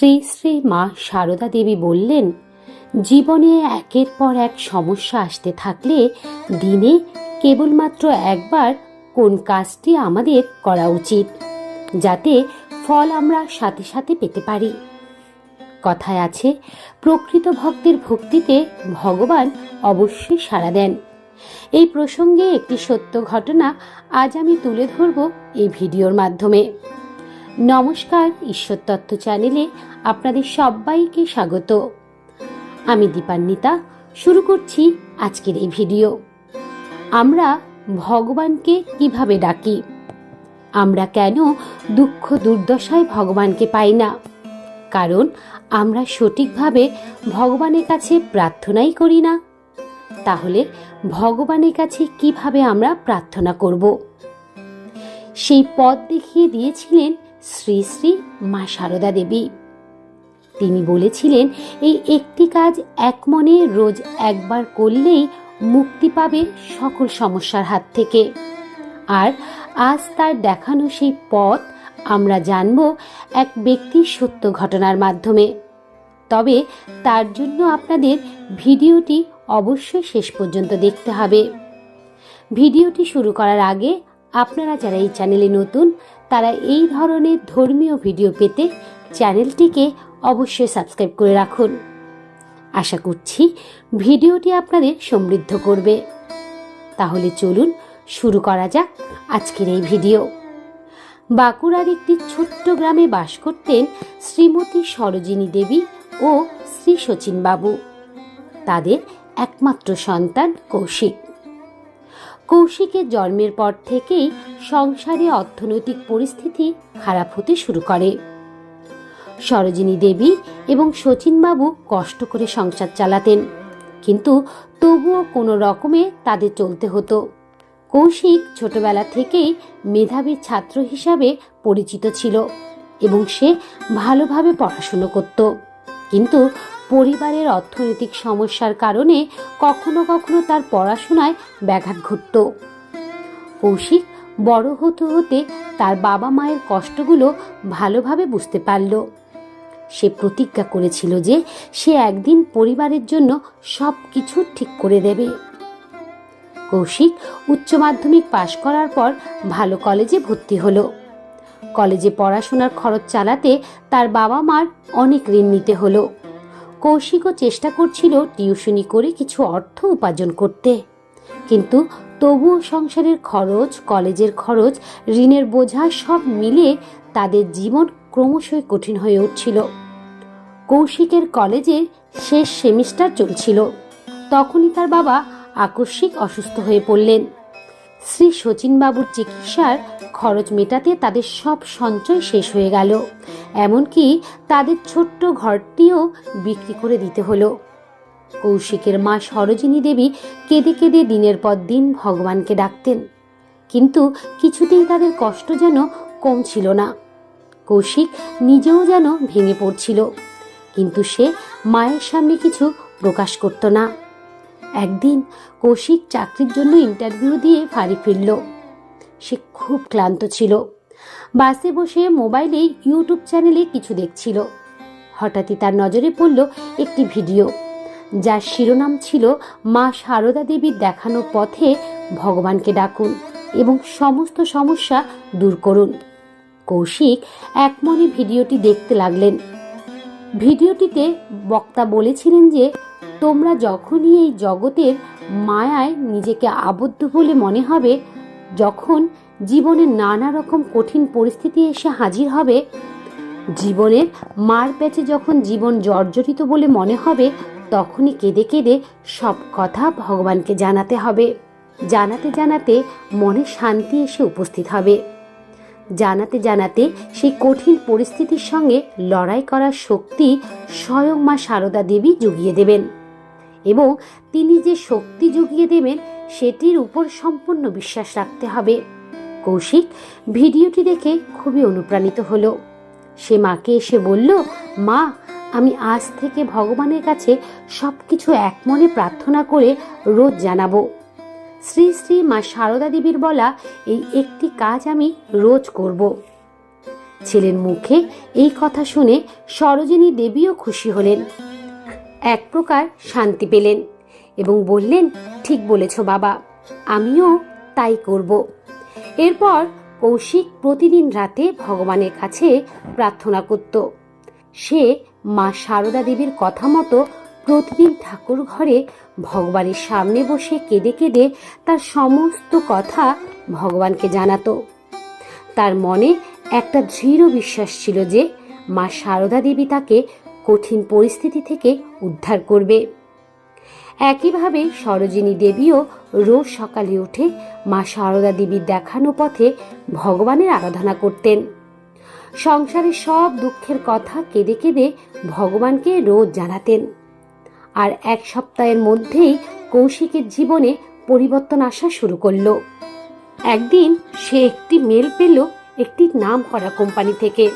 শ্রী শ্রী মা সারদা দেবী বললেন, জীবনে একের পর এক সমস্যা আসতে থাকলে দিনে কেবলমাত্র একবার কোন কাজটি আমাদের করা উচিত, যাতে ফল আমরা সাথে সাথে পেতে পারি। কথায় আছে, প্রকৃত ভক্তের ভক্তিতে ভগবান অবশ্যই সাড়া দেন। এই প্রসঙ্গে একটি সত্য ঘটনা আজ আমি তুলে ধরব এই ভিডিওর মাধ্যমে। নমস্কার, ঈশ্বর তত্ত্ব চ্যানেলে আপনাদের সবাইকে স্বাগত। আমি দীপান্বিতা, শুরু করছি আজকের এই ভিডিও। আমরা ভগবানকে কীভাবে ডাকি? আমরা কেন দুঃখ দুর্দশায় ভগবানকে পাই না? কারণ আমরা সঠিকভাবে ভগবানের কাছে প্রার্থনাই করি না। তাহলে ভগবানের কাছে কীভাবে আমরা প্রার্থনা করব? সেই পথ দেখিয়ে দিয়েছিলেন শ্রী শ্রী মা সারদা দেবী। তিনি বলেছিলেন, এই একটি কাজ এক মনে রোজ একবার করলেই মুক্তি পাবে সকল সমস্যার হাত থেকে। আর আজ তার দেখানো সেই পথ আমরা জানব এক ব্যক্তির সত্য ঘটনার মাধ্যমে। তবে তার জন্য আপনাদের ভিডিওটি অবশ্যই শেষ পর্যন্ত দেখতে হবে। ভিডিওটি শুরু করার আগে আপনারা যারা এই চ্যানেলে নতুন, তারা এই ধরনের ধর্মীয় ভিডিও পেতে চ্যানেলটিকে অবশ্যই সাবস্ক্রাইব করে রাখুন। আশা করছি ভিডিওটি আপনাদের সমৃদ্ধ করবে। তাহলে চলুন শুরু করা যাক আজকের এই ভিডিও। বাঁকুড়ার একটি ছোট্ট গ্রামে বাস করতেন শ্রীমতী সরোজিনী দেবী ও শ্রী শচীন বাবু তাদের একমাত্র সন্তান কৌশিক। কৌশিকের জন্মের পর থেকেই সংসারে অর্থনৈতিক পরিস্থিতি খারাপ হতে শুরু করে। সরোজিনী দেবী এবং শচীনবাবু কষ্ট করে সংসার চালাতেন, কিন্তু তবুও কোনো রকমে তাদের চলতে হতো। কৌশিক ছোটবেলা থেকেই মেধাবী ছাত্র হিসাবে পরিচিত ছিল এবং সে ভালোভাবে পড়াশুনো করত। কিন্তু পরিবারের অর্থনৈতিক সমস্যার কারণে কখনো কখনো তার পড়াশোনায় ব্যাঘাত ঘটত। কৌশিক বড় হতে হতে তার বাবা মায়ের কষ্টগুলো ভালোভাবে বুঝতে পারল। সে প্রতিজ্ঞা করেছিল যে সে একদিন পরিবারের জন্য সব কিছু ঠিক করে দেবে। কৌশিক উচ্চ মাধ্যমিক পাশ করার পর ভালো কলেজে ভর্তি হলো। কলেজে পড়াশোনার খরচ চালাতে তার বাবা মার অনেক ঋণ নিতে হলো। কৌশিকও চেষ্টা করছিল টিউশনি করে কিছু অর্থ উপার্জন করতে। কিন্তু তবুও সংসারের খরচ, কলেজের খরচ, ঋণের বোঝা সব মিলিয়ে তাদের জীবন ক্রমশই কঠিন হয়ে উঠছিল। কৌশিকের কলেজে শেষ সেমিস্টার চলছিল। তখনই তার বাবা আকস্মিক অসুস্থ হয়ে পড়লেন। শ্রী শচীনবাবুর চিকিৎসার খরচ মেটাতে তাদের সব সঞ্চয় শেষ হয়ে গেল। এমনকি তাদের ছোট্ট ঘরটিও বিক্রি করে দিতে হলো। কৌশিকের মা সরোজিনী দেবী কেঁদে কেঁদে দিনের পর দিন ভগবানকে ডাকতেন। কিন্তু কিছুতেই তাদের কষ্ট যেন কম ছিল না। কৌশিক নিজেও যেন ভেঙে পড়ছিল। কিন্তু সে মায়ের সামনে কিছু প্রকাশ করত না। একদিন কৌশিক চাকরির জন্য ইন্টারভিউ দিয়ে বাড়ি ফিরল। সে খুব ক্লান্ত ছিল। বাসে বসে মোবাইলে ইউটিউব চ্যানেলে কিছু দেখছিল। হঠাৎই তার নজরে পড়ল একটি ভিডিও। যার শিরোনাম ছিল, মা সারদা দেবীর দেখানো পথে ভগবানকে ডাকুন এবং সমস্ত সমস্যা দূর করুন। কৌশিক একমনে ভিডিওটি দেখতে লাগলেন। ভিডিওটিতে বক্তা বলেছিলেন যে, তোমরা যখনই এই জগতের মায়ায় নিজেকে আবদ্ধ বলে মনে হবে যখন জীবনে নানা রকম কঠিন পরিস্থিতি এসে হাজির হবে, জীবনের মার প্যাচে যখন জীবন জর্জরিত বলে মনে হবে, তখনই কেঁদে কেঁদে সব কথা ভগবানকে জানাতে হবে। জানাতে জানাতে মনে শান্তি এসে উপস্থিত হবে। জানাতে জানাতে সেই কঠিন পরিস্থিতির সঙ্গে লড়াই করার শক্তি স্বয়ং মা সারদা দেবী জুগিয়ে দেবেন। এবং তিনি যে শক্তি জুগিয়ে দেবেন সেটির উপর সম্পূর্ণ বিশ্বাস রাখতে হবে। কৌশিক ভিডিওটি দেখে খুবই অনুপ্রাণিত হলো। সে মাকে এসে বলল, মা, আমি আজ থেকে ভগবানের কাছে সব কিছু এক মনে প্রার্থনা করে রোজ জানাব। শ্রী শ্রী মা সারদা দেবীর বলা এই একটি কাজ আমি রোজ করব ছেলের মুখে এই কথা শুনে সরোজিনী দেবীও খুশি হলেন। এক প্রকার শান্তি পেলেন। এবং বললেন, ঠিক বলেছ বাবা, আমিও তাই করব। এরপর কৌশিক প্রতিদিন রাতে ভগবানের কাছে প্রার্থনা করত। সে মা সারদা দেবীর কথা মতো প্রতিদিন ঠাকুর ঘরে ভগবানের সামনে বসে কেঁদে কেঁদে তার সমস্ত কথা ভগবানকে জানাতো। তার মনে একটা দৃঢ় বিশ্বাস ছিল যে মা সারদা দেবী তাকে কঠিন পরিস্থিতি থেকে উদ্ধার করবে। একইভাবে সরোজিনী দেবীও রোজ সকালে উঠে মা সারদা দেবীর দেখানো পথে ভগবানের আরাধনা করতেন। সংসারের সব দুঃখের কথা কেঁদে কেঁদে ভগবানকে রোজ জানাতেন। আর এক সপ্তাহের মধ্যেই কৌশিকের জীবনে পরিবর্তন আসা শুরু করল। একদিন সে একটি মেল পেল একটি নাম করা কোম্পানি থেকে।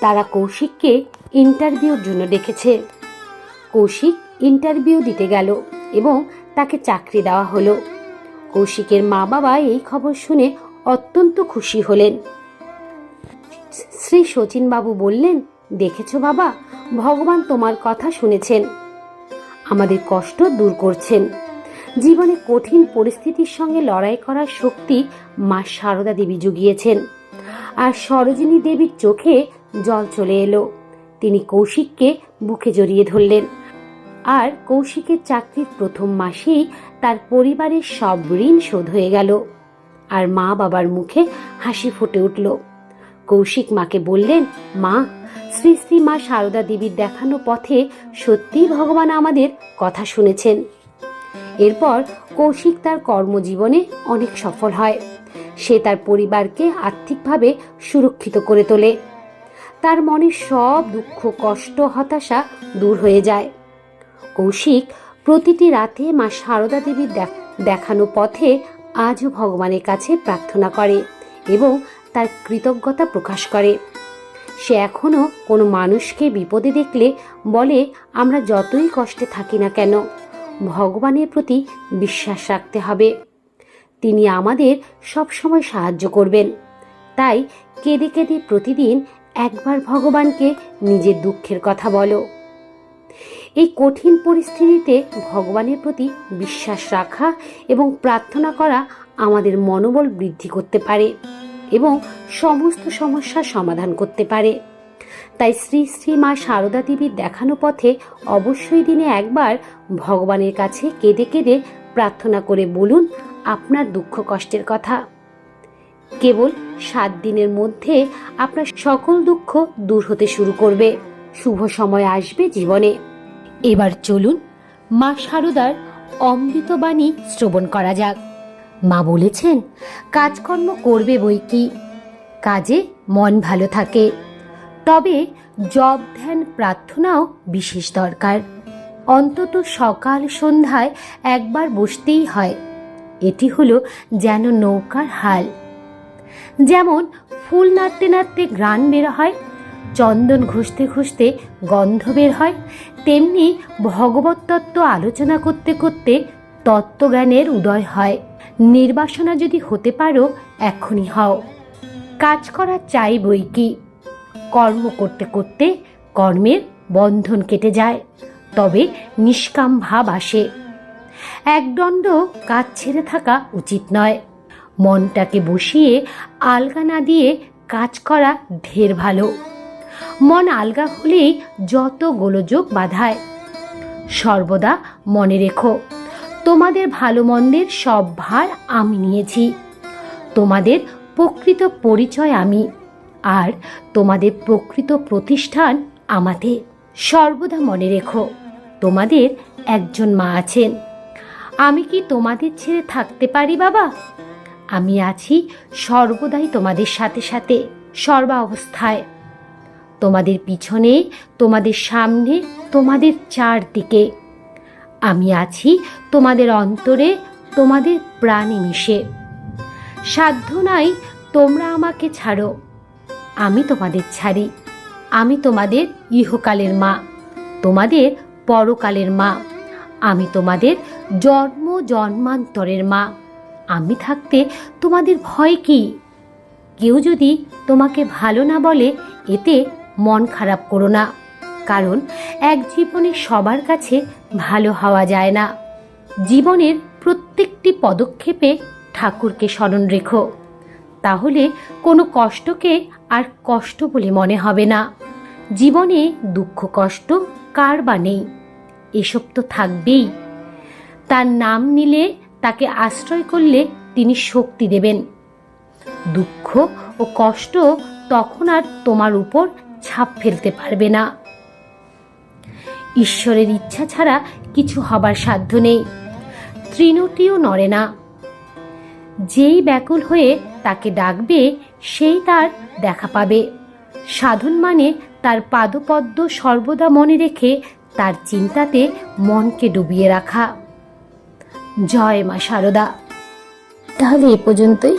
তারা কৌশিককে ইন্টারভিউর জন্য ডেকেছে। কৌশিক ইন্টারভিউ দিতে গেল এবং তাকে চাকরি দেওয়া হলো। কৌশিকের মা বাবা এই খবর শুনে অত্যন্ত খুশি হলেন। শ্রী শচীনবাবু বললেন, দেখেছ বাবা, ভগবান তোমার কথা শুনেছেন। আমাদের কষ্ট দূর করছেন। জীবনে কঠিন পরিস্থিতির সঙ্গে লড়াই করার শক্তি মা সারদা দেবী জুগিয়েছেন। আর সরোজিনী দেবীর চোখে জল চলে এলো। তিনি কৌশিককে বুকে জড়িয়ে ধরলেন। আর কৌশিকের চাকরির প্রথম মাসেই তার পরিবারের সব ঋণ শোধ হয়ে গেল। আর মা বাবার মুখে হাসি ফুটে উঠল। কৌশিক মাকে বললেন, মা, শ্রী শ্রী মা সারদা দেবীর দেখানো পথে সত্যিই ভগবান আমাদের কথা শুনেছেন। এরপর কৌশিক তার কর্মজীবনে অনেক সফল হয়। সে তার পরিবারকে আর্থিকভাবে সুরক্ষিত করে তোলে। তার মনে সব দুঃখ, কষ্ট, হতাশা দূর হয়ে যায়। কৌশিক প্রতিটি রাতে মা সারদা দেবীর দেখ- দেখানো পথে আজও ভগবানের কাছে প্রার্থনা করে এবং তার কৃতজ্ঞতা প্রকাশ করে। সে এখনও কোনো মানুষকে বিপদে দেখলে বলে, আমরা যতই কষ্টে থাকি না কেন, ভগবানের প্রতি বিশ্বাস রাখতে হবে। তিনি আমাদের সব সময় সাহায্য করবেন। তাই কেঁদে কেঁদে প্রতিদিন একবার ভগবানকে নিজের দুঃখের কথা বলো। এই কঠিন পরিস্থিতিতে ভগবানের প্রতি বিশ্বাস রাখা এবং প্রার্থনা করা আমাদের মনোবল বৃদ্ধি করতে পারে এবং সমস্ত সমস্যার সমাধান করতে পারে। তাই শ্রী শ্রী মা সারদা দেবীর দেখানো পথে অবশ্যই দিনে একবার ভগবানের কাছে কেঁদে কেঁদে প্রার্থনা করে বলুন আপনার দুঃখ কষ্টের কথা। কেবল সাত দিনের মধ্যে আপনার সকল দুঃখ দূর হতে শুরু করবে। শুভ সময় আসবে জীবনে। এবার চলুন মা সারদার অমৃতবাণী শ্রবণ করা যাক। মা বলেছেন, কাজকর্ম করবে বই কি? কাজে মন ভালো থাকে। তবে জব ধ্যান, প্রার্থনাও বিশেষ দরকার। অন্তত সকাল সন্ধ্যায় একবার বসতেই হয়। এটি হলো যেন নৌকার হাল। যেমন ফুল নাড়তে নাড়তে গ্রান বের হয় চন্দন ঘষতে ঘষতে গন্ধ বের হয়, তেমনি ভগবত তত্ত্ব আলোচনা করতে করতে তত্ত্বজ্ঞানের উদয় হয়। নির্বাসনা যদি হতে পারো, এখনই হও। কাজ করা চাই বই কি? কর্ম করতে করতে কর্মের বন্ধন কেটে যায়, তবে নিষ্কাম ভাব আসে। একদণ্ড কাজ ছেড়ে থাকা উচিত নয়। মনটাকে বসিয়ে আলগা না দিয়ে কাজ করা ঢের ভালো। মন আলগা হলেই যত গোলযোগ বাধায়। সর্বদা মনে রেখো, তোমাদের ভালো মন্দের সব ভার আমি নিয়েছি। তোমাদের প্রকৃত পরিচয় আমি, আর তোমাদের প্রকৃত প্রতিষ্ঠান আমাদের সর্বদা মনে রেখো, তোমাদের একজন মা আছেন। আমি কি তোমাদের ছেড়ে থাকতে পারি বাবা? আমি আছি সর্বদাই তোমাদের সাথে সাথে সর্বা অবস্থায় তোমাদের পিছনে, তোমাদের সামনে, তোমাদের চারদিকে। আমি আছি তোমাদের অন্তরে, তোমাদের প্রাণে মিশে। সাধ্য নাই তোমরা আমাকে ছাড়ো। আমি তোমাদের ছাড়ি। আমি তোমাদের ইহকালের মা। তোমাদের পরকালের মা। আমি তোমাদের জন্ম জন্মান্তরের মা। আমি থাকতে তোমাদের ভয় কি? কেউ যদি তোমাকে ভালো না বলে, এতে মন খারাপ করো না। কারণ এক জীবনে সবার কাছে ভালো হওয়া যায় না। জীবনের প্রত্যেকটি পদক্ষেপে ঠাকুরকে স্মরণ রেখো। তাহলে কোনো কষ্টকে আর কষ্ট বলে মনে হবে না। জীবনে দুঃখ, কষ্ট কার বা নেই? এসব তো থাকবেই। তার নাম নিলে, তাকে আশ্রয় করলে তিনি শক্তি দেবেন। দুঃখ ও কষ্ট তখন আর তোমার উপর ছাপ ফেলতে পারবে না। ঈশ্বরের ইচ্ছা ছাড়া কিছু হবার সাধ্য নেই। তৃণটিও নড়ে না। যেই ব্যাকুল হয়ে তাকে ডাকবে, সেই তার দেখা পাবে। সাধন মানে তার পাদপদ্ম সর্বদা মনে রেখে তার চিন্তাতে মনকে ডুবিয়ে রাখা। জয় মা শারদা তাহলে এ পর্যন্তই।